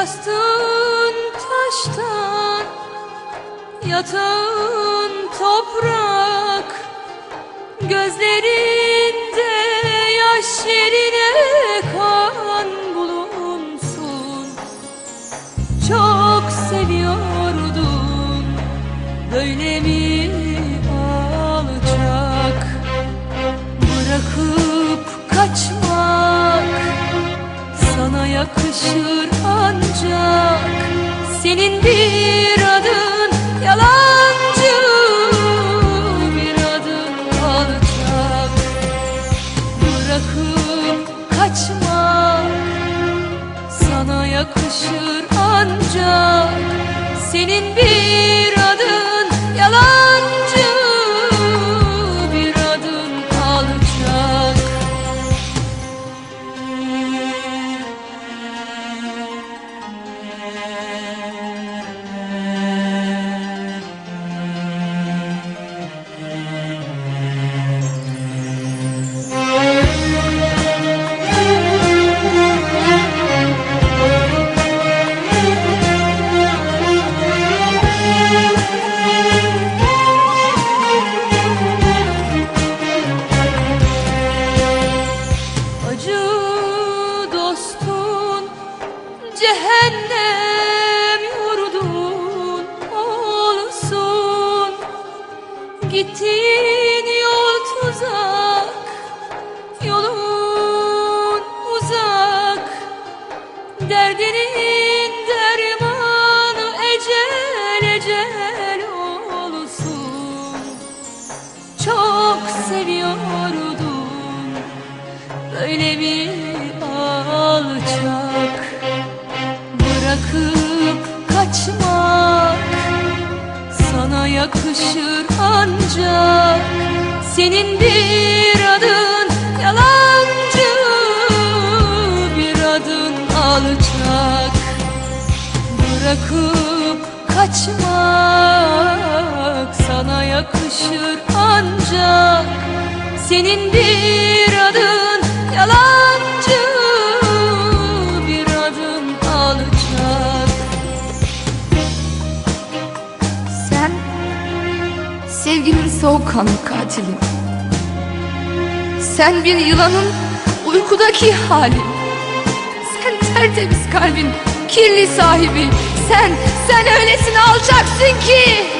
Yastığın taştan, yatağın toprak Gözlerinde yaş yerine kan bulunsun Çok seviyordun, böyle mi? Yakışır ancak Senin bir adın yalancı Bir adın alçak. Bırakıp kaçmak Sana yakışır ancak Senin bir adın cehennem yurdun olsun. Gittiğin yol tuzak yolun uzak. Derdinin dermanı ecel ecel olsun. Çok seviyordum Böyle bir alçak Kaçmak Sana yakışır ancak. Senin bir adın yalancı Bir adın alçak. Bırakıp kaçmak Sana yakışır ancak. Senin bir adın yalancı soğukkanlı katili. Sen bir yılanın uykudaki hali. Sen tertemiz kalbin kirli sahibi. Sen, sen öylesine alçaksın ki.